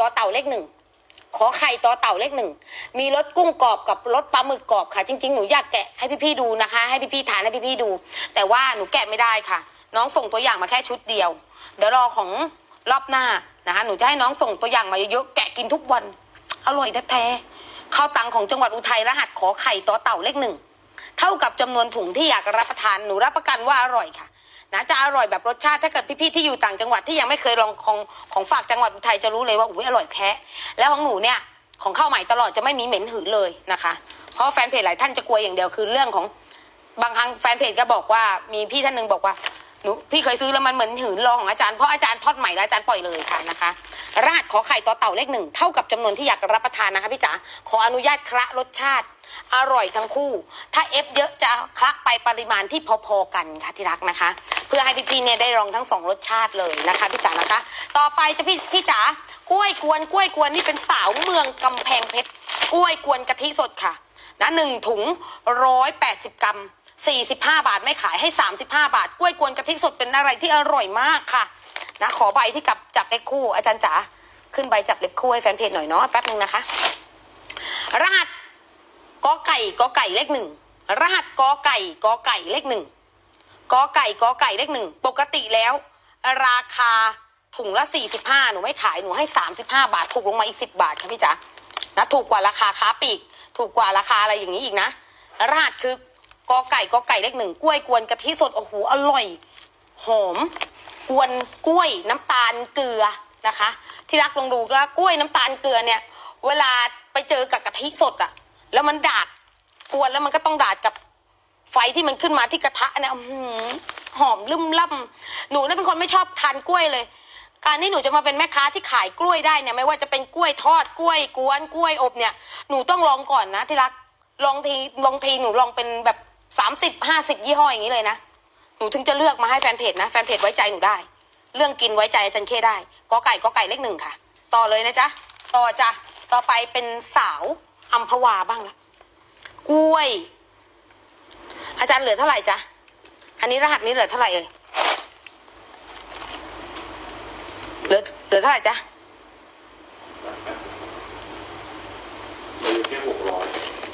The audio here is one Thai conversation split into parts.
ต่อเต่าเลขหนึ่งขอไข่ต่อเต่าเลขหนึ่ง มีรสกุ้งกรอบกับรสปลาหมึกกรอบค่ะ จริงๆ หนูอยากแกะให้พี่ๆดูนะคะ ให้พี่ๆทานให้พี่ๆดู แต่ว่าหนูแกะไม่ได้ค่ะ น้องส่งตัวอย่างมาแค่ชุดเดียว เดี๋ยวรอของรอบหน้านะคะ หนูจะให้น้องส่งตัวอย่างมาเยอะๆ แกะกินทุกวัน อร่อยแท้ๆข้าวตังของจังหวัดอุทัยรหัสขอไข่ต่อเต่าเลขหนึ่ง เท่ากับจำนวนถุงที่อยากรับประทาน หนูรับประกันว่าอร่อยค่ะ นะจะอร่อยแบบรสชาติถ้าเกิดพี่ๆที่อยู่ต่างจังหวัดที่ยังไม่เคยลองของของฝากจังหวัดอุทัยจะรู้เลยว่าอุ้ยอร่อยแท้แล้วของหนูเนี่ยของข้าวใหม่ตลอดจะไม่มีเหม็นหืนเลยนะคะ เพราะแฟนเพจหลายท่านจะกลัวอย่างเดียวคือเรื่องของบางครั้งแฟนเพจก็บอกว่ามีพี่ท่านหนึ่งบอกว่า หนูพี่เคยซื้อแล้วมันเหมือนหืนรอของอาจารย์เพราะอาจารย์ทอดใหม่แล้วอาจารย์ปล่อยเลยค่ะนะคะรหัสขอไข่ต่อเต่าเลขหนึ่งเท่ากับจำนวนที่อยากรับประทานนะคะพี่จ๋าขออนุญาตคละรสชาติ อร่อยทั้งคู่ ถ้าเอฟเยอะจะคละไปปริมาณที่พอๆกันค่ะที่รักนะคะ เพื่อให้พี่ๆเนี่ยได้ลองทั้งสองรสชาติเลยนะคะพี่จ๋านะคะ ต่อไปจะพี่พี่จ๋ากล้วยกวนกล้วยกวนนี่เป็นสาวเมืองกำแพงเพชรกล้วยกวนกะทิสดค่ะนะหนึ่งถุงร้อยแปดสิบกรัม สี่สิบห้าบาทไม่ขายให้สามสิบห้าบาท กล้วยกวนกะทิสดเป็นอะไรที่อร่อยมากค่ะนะขอใบที่กับจับเลขคู่ อาจารย์จ๋าขึ้นใบจับเล็บคู่ให้แฟนเพจหน่อยเนาะแป๊บนึงนะคะ รหัสกอไก่กอไก่เลขหนึ่งรหัสกอไก่กอไก่เลขหนึ่งกอไก่กอไก่เลขหนึ่งปกติแล้ว ราคาถุงละสี่สิบห้าหนูไม่ขายหนูให้สามสิบห้าบาท ถูกลงมาอีกสิบบาทค่ะพี่จ๋านะถูกกว่าราคาค้าปลีก ถูกกว่าราคาอะไรอย่างนี้อีกนะ รหัสคือ กอไก่กอไก่เลขหนึ่งกล้วยกวนกะทิสดโอ้โหอร่อย หอม กวนกล้วยน้ำตาลเกลือนะคะ ที่รักลองดูแล้วกล้วยน้ำตาลเกลือเนี่ย เวลาไปเจอกับกะทิสดอะแล้วมันดาดกวนแล้วมันก็ต้องดาดกับไฟที่มันขึ้นมาที่กระทะเนี่ยหอมลุ่มล่ำหนูเนี่ยเป็นคนไม่ชอบทานกล้วยเลย การที่หนูจะมาเป็นแม่ค้าที่ขายกล้วยได้เนี่ยไม่ว่าจะเป็นกล้วยทอดกล้วยกวนกล้วยอบเนี่ย หนูต้องลองก่อนนะที่รักลองทีลองทีหนูลองเป็นแบบ สามสิบห้าสิบยี่ห้ออย่างนี้เลยนะ หนูถึงจะเลือกมาให้แฟนเพจนะ แฟนเพจไว้ใจหนูได้ เรื่องกินไว้ใจอาจารย์เคได้กอไก่กอไก่เลขหนึ่งค่ะ ต่อเลยนะจ๊ะ ต่อจ้ะ ต่อไปเป็นสาวอัมพวาบ้างละกล้วย อาจารย์เหลือเท่าไหร่จ๊ะ อันนี้รหัสนี้เหลือเท่าไหร่เอ่ย เหลือเหลือเท่าไหร่จ๊ะมันอยู่แค่หกร้อย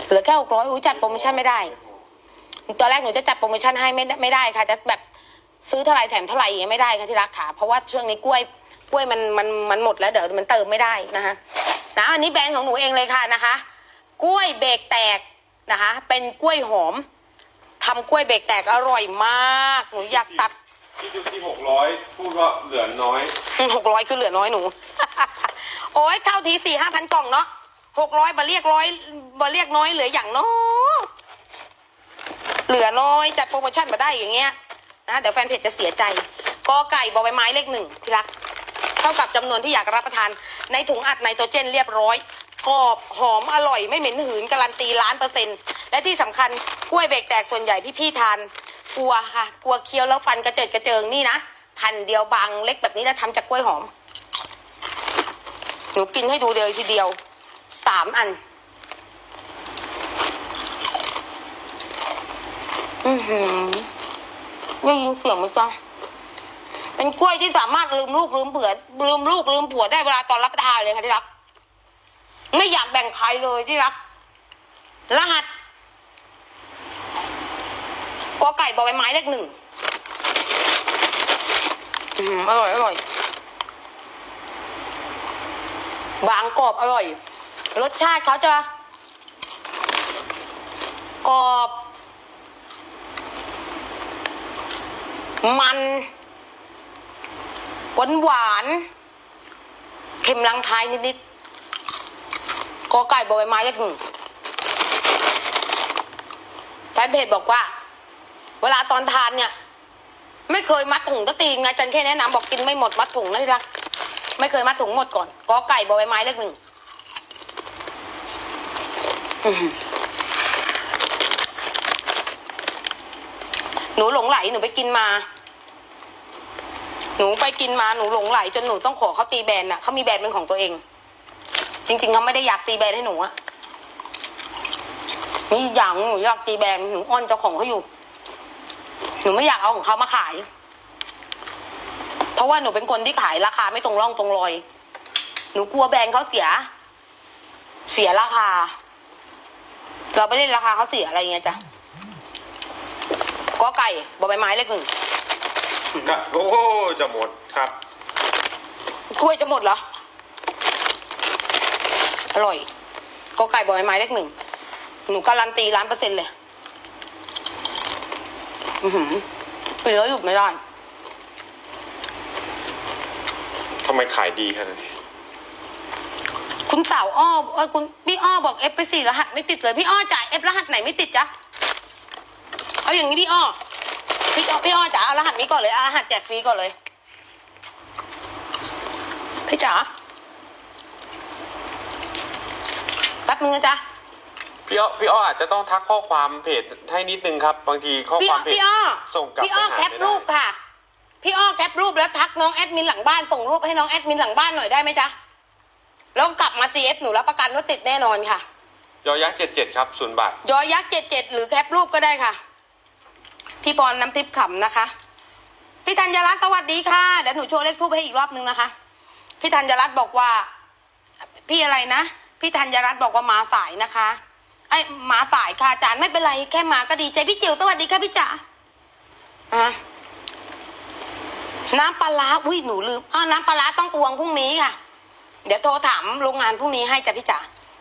เหลือแค่หกร้อยอุ้ยจัดโปรโมชั่นไม่ได้ ตอนแรกหนูจะจัดโปรโมชั่นให้ไม่ได้ไม่ได้ค่ะ จะแบบซื้อเท่าไหร่แถมเท่าไหร่อย่างเงี้ยไม่ได้ค่ะที่รักค่ะเพราะว่าช่วงนี้กล้วยกล้วยมันมันมันหมดแล้วเดี๋ยวมันเติมไม่ได้นะคะนะอันนี้แบรนด์ของหนูเองเลยค่ะนะคะ กล้วยเบรกแตกนะคะ เป็นกล้วยหอมทำกล้วยเบรกแตกอร่อยมากหนูอยากตัดที่ดูที่หกร้อยพูดว่าเหลือน้อยหกร้อยคือเหลือน้อยหนู โอ้ยเข้าทีสี่ห้าพันกล่องเนาะหกร้อยบาเรียกร้อยบาเรียกน้อยเหลืออย่างเนาะ เหลือน้อยจัดโปรโมชั่นมาได้อย่างเงี้ยนะเดี๋ยวแฟนเพจจะเสียใจกอไก่บอใบไม้เลขหนึ่งที่รัก เท่ากับจำนวนที่อยากรับประทานในถุงอัดไนโตรเจนเรียบร้อยกรอบหอมอร่อยไม่เหม็นหืนการันตีล้านเปอร์เซ็นต์และที่สำคัญกล้วยเบรกแตกส่วนใหญ่พี่ๆทาน กลัวค่ะ กลัวเคี้ยวแล้วฟันกระเจิดกระเจิงนี่นะแผ่นเดียวบางเล็กแบบนี้แล้วทำจากกล้วยหอมหนูกินให้ดูเลยทีเดียวสามอัน อือหือได้ยินเสียงไหมจ๊ะเป็นกล้วยที่สามารถลืมลูกลืมเผื่อลืมลูกลืมผัวได้เวลาตอนรับประทานเลยค่ะที่รัก ไม่อยากแบ่งใครเลยที่รัก รหัสกอไก่บอใบไม้เลขหนึ่งอร่อยอร่อย บางกรอบอร่อย รสชาติเขาจะกรอบ มันหวานหวาน เค็มลังท้ายนิดๆกอไก่บอใบไม้เลขหนึ่งแฟนเพจบอกว่า เวลาตอนทานเนี่ย ไม่เคยมัดถุงตะตีไงจันแค่แนะนำบอกกินไม่หมดมัดถุงนะที่รักไม่เคยมัดถุงหมดก่อนกอไก่บอใบไม้เลขหนึ่งหนูหลงไหลหนูไปกินมา หนูไปกินมาหนูหลงไหลจนหนูต้องขอเขาตีแบรนด์น่ะเขามีแบรนด์เป็นของตัวเอง จริง ๆเขาไม่ได้อยากตีแบรนด์ให้หนูอะมีอีกอย่างหนูอยากตีแบรนด์หนูอ้อนเจ้าของเขาอยู่ หนูไม่อยากเอาของเขามาขาย เพราะว่าหนูเป็นคนที่ขายราคาไม่ตรงร่องตรงรอย หนูกลัวแบรนด์เขาเสีย เสียราคา เราไปเล่นราคาเขาเสียอะไรเงี้ยจ้ะก็ไก่บอใบไม้เลขหนึ่ง ก็โอ้จะหมดครับ กล้วยจะหมดเหรอ อร่อย ก็ไก่บอใบไม้เลขหนึ่ง หนูการันตีล้านเปอร์เซ็นต์เลย อือหือกินแล้วหยุดไม่ได้ ทำไมขายดีขนาดนี้คุณสาวอ้อเออคุณพี่อ้อบอกเอฟไปสี่รหัสไม่ติดเลย พี่อ้อจ่ายเอฟรหัสไหนไม่ติดจ๊ะ เอาอย่างนี้พี่อ้อ พี่อ้อพี่อ้อจ๋าเอารหัสนี้ก่อนเลยเอารหัสแจกฟรีก่อนเลย พี่จ๋าแป๊บนึงนะจ๊ะพี่อ้อพี่อ้ออาจจะต้องทักข้อความเพจให้นิดนึงครับ บางทีข้อพี่คอ้วาอมเพจพี่อ้อส่งกลับพี่อ้อไปหาแคปไม่ได้รูปค่ะ พี่อ้อแคปรูปแล้วทักน้องแอดมินหลังบ้านส่งรูปให้น้องแอดมินหลังบ้านหน่อยได้ไหมจ๊ะแล้วกลับมาซีเอฟหนูรับประกันว่าติดแน่นอนค่ะ ยอยักษ์เจ็ดเจ็ดครับศูนย์บาท ยอยักษ์เจ็ดเจ็ดหรือแคปรูปก็ได้ค่ะ พี่ปอนน้ำทิพย์ขำนะคะ พี่ธัญรัตน์สวัสดีค่ะ เดี๋ยวหนูโชว์เลขทูปให้อีกรอบนึงนะคะ พี่ธัญรัตน์บอกว่า พี่อะไรนะ พี่ธัญรัตน์บอกว่ามาสายนะคะ ไอ้มาสายค่ะอาจารย์ไม่เป็นไรแค่มาก็ดีใจพี่จิ๋วสวัสดีค่ะพี่จ๋าอะน้ำปลาร้าอุ้ยหนูลืมอ้าน้ำปลาร้าต้องตวงพรุ่งนี้ค่ะ เดี๋ยวโทรถามโรงงานพรุ่งนี้ให้จ้ะพี่จ๋า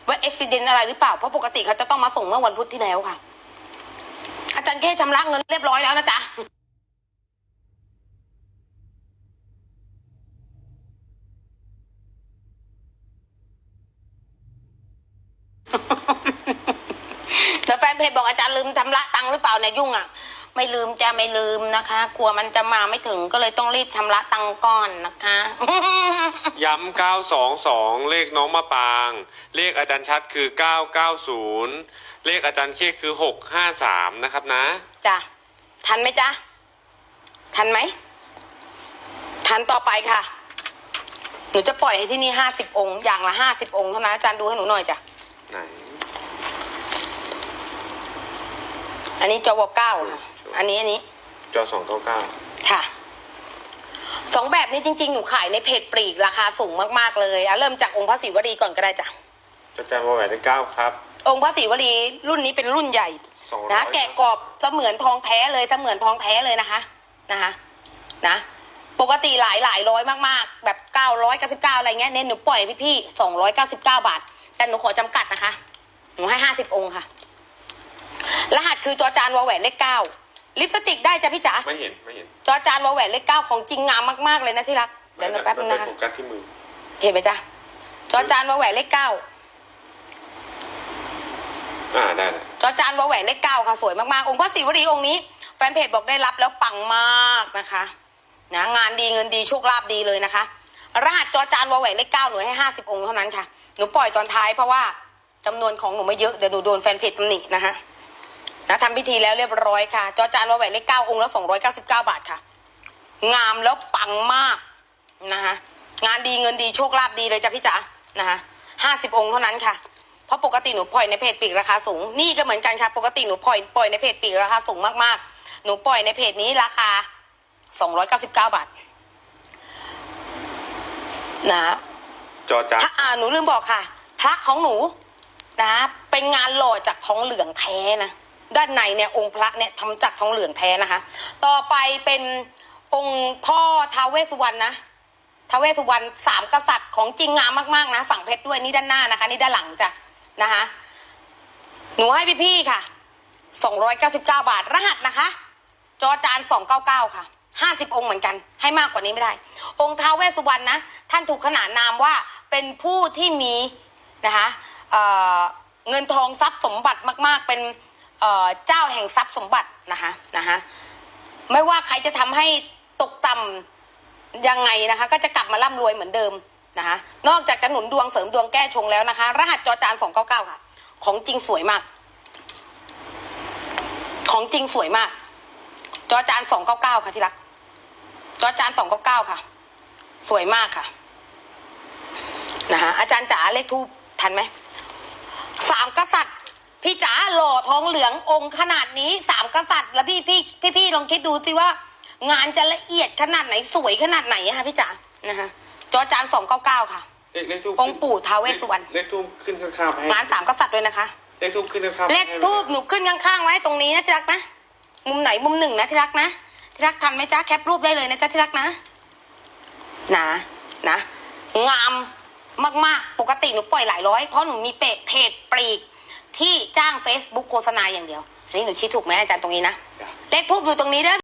ว่าอุบิเหตุอะไรหรือเปล่า เพราะปกติเขาจะต้องมาส่งเมื่อวันพุธที่แล้วค่ะ จารย์แค่ชำระเงินเรียบร้อยแล้วนะจ๊ะแล้วแฟนเพจบอกอาจารย์ลืมชำระตังค์หรือเปล่าเนี่ยยุ่งอะ ไม่ลืมจะไม่ลืมนะคะ กลัวมันจะมาไม่ถึงก็เลยต้องรีบชำระตังค์ก่อนนะคะ ย้ำเก้าสองสองเลขน้องมะปาง เลขอาจารย์ชัดคือเก้าเก้าศูนย์เลขอาจารย์เค้กคือหกห้าสามนะครับนะ จ้ะ ทันไหมจ๊ะ ทันไหม ทันต่อไปค่ะ หนูจะปล่อยให้ที่นี่ห้าสิบองค์ อย่างละห้าสิบองค์เท่านั้นอาจารย์ดูให้หนูหน่อยจ้ะ ไหน อันนี้จวเก้าค่ะ อันนี้อันนี้ จอสองเก้าเก้าค่ะสองแบบนี้จริงๆ หนูขายในเพจปลีกราคาสูงมากๆเลยอะเริ่มจากองค์พระศิวลีก่อนก็ได้จ้ะอาจารย์วอแหวนได้เก้าครับ องค์พระศิวลีรุ่นนี้เป็นรุ่นใหญ่สองร้อยนะแกะกรอบเสมือนทองแท้เลยเสมือนทองแท้เลยนะคะนะคะนะปกติหลายหลายร้อยมากๆ แบบเก้าร้อยเก้าสิบเก้าอะไรเงี้ยเน้นหนูปล่อยพี่พี่สองร้อยเก้าสิบเก้าบาท แต่หนูขอจำกัดนะคะ หนูให้ห้าสิบองค์ค่ะ รหัสคือจอจานวอแหวนเลขเก้า ลิปสติกได้จ้ะพี่จ๋าไม่เห็นไม่เห็นจอจานวอแหวนเลขเก้าของจริงงามมากๆเลยนะที่รักเดี๋ยวหนูแป๊บนึงมันะไปคะโฟกัสที่มือเห็นไหมจ๊ะจอจานวอแหวนเลขเก้าอ่าได้แล้วจอจานวอแหวนเลขเก้าค่ะสวยมากๆองค์พระศิวลีองค์นี้ แฟนเพจบอกได้รับแล้วปังมากนะคะนะงานดีเงินดีโชคลาภดีเลยนะคะ รหัสจอจานวอแหวนเลขเก้าหนูให้ห้าสิบองค์เท่านั้นค่ะหนูปล่อยตอนท้ายเพราะว่าจำนวนของหนูไม่เยอะเดี๋ยวหนูโดนแฟนเพจตำหนินะคะ นะทำพิธีแล้วเรียบร้อยค่ะ จอจานวอแหวนเลขเก้าองค์ละสองร้อยเก้าสิบเก้าบาทค่ะ งามแล้วปังมากนะคะงานดีเงินดีโชคลาภดีเลยจ้ะพี่จ๋านะคะห้าสิบองค์เท่านั้นค่ะ เพราะปกติหนูปล่อยในเพจปีกราคาสูง นี่ก็เหมือนกันค่ะ ปกติหนูปล่อยปล่อยในเพจปีกราคาสูงมากๆ หนูปล่อยในเพจนี้ราคาสองร้อยเก้าสิบเก้าบาท นะจอจานพระอ่าหนูลืมบอกค่ะ พระของหนูนะ เป็นงานหล่อจากทองเหลืองแท้นะ ด้านในเนี่ยองค์พระเนี่ยทำจากทองเหลืองแท้นะคะ ต่อไปเป็นองค์พ่อท้าวเวสสุวรรณนะท้าวเวสสุวรรณสามกษัตริย์ของจริงงามมากๆนะฝั่งเพชรด้วยนี่ด้านหน้านะคะ นี่ด้านหลังจ้ะนะคะ หนูให้พี่ๆค่ะสองร้อยเก้าสิบเก้าบาทรหัสนะคะ จอจานสองเก้าเก้าค่ะห้าสิบองค์เหมือนกัน ให้มากกว่านี้ไม่ได้ องค์ท้าวเวสสุวรรณนะท่านถูกขนานนามว่าเป็นผู้ที่มีนะคะเเงินทองทรัพย์สมบัติมาก ๆ เป็น เจ้าแห่งทรัพย์สมบัตินะคะนะคะไม่ว่าใครจะทำให้ตกต่ำยังไงนะคะ ก็จะกลับมาร่ำรวยเหมือนเดิมนะคะนอกจากจะหนุนดวงเสริมดวงแก้ชงแล้วนะคะ รหัสจอจานสองเก้าเก้าค่ะ ของจริงสวยมาก ของจริงสวยมาก จอจานสองเก้าเก้าค่ะที่รัก จอจานสองเก้าเก้าค่ะ สวยมากค่ะนะคะอาจารย์จ๋าเลขทูปทันไหมสามกษัตริย์ พี่จ๋าหล่อทองเหลืององค์ขนาดนี้สามกษัตริย์ แล้วพี่พี่พี่พี่ลองคิดดูสิว่า งานจะละเอียดขนาดไหนสวยขนาดไหนอะคะพี่จ๋านะคะจอจานสองเก้าเก้าค่ะ เลขเลขทูบองค์ปู่ท้าวเวสสุวรรณเลขทูบขึ้นข้างๆให้งานสามกษัตริย์ด้วยนะคะ เลขทูบขึ้นข้างๆเลให้ขทูบหนูขึ้นข้างๆไว้ตรงนี้นะที่รักนะ มุมไหนมุมหนึ่งนะที่รักนะที่รักทันไหมจ๊ะแคปรูปได้เลยนะจ๊ะที่รักนะนะนะงามมากๆ ปกติหนูปล่อยหลายร้อยเพราะหนูมีเพจเพจปลีก ที่จ้าง Facebook โฆษณาอย่างเดียวอันนี้หนูชี้ถูกไหมอาจารย์ตรงนี้นะจ้ะเลขทูบอยู่ตรงนี้เด้อ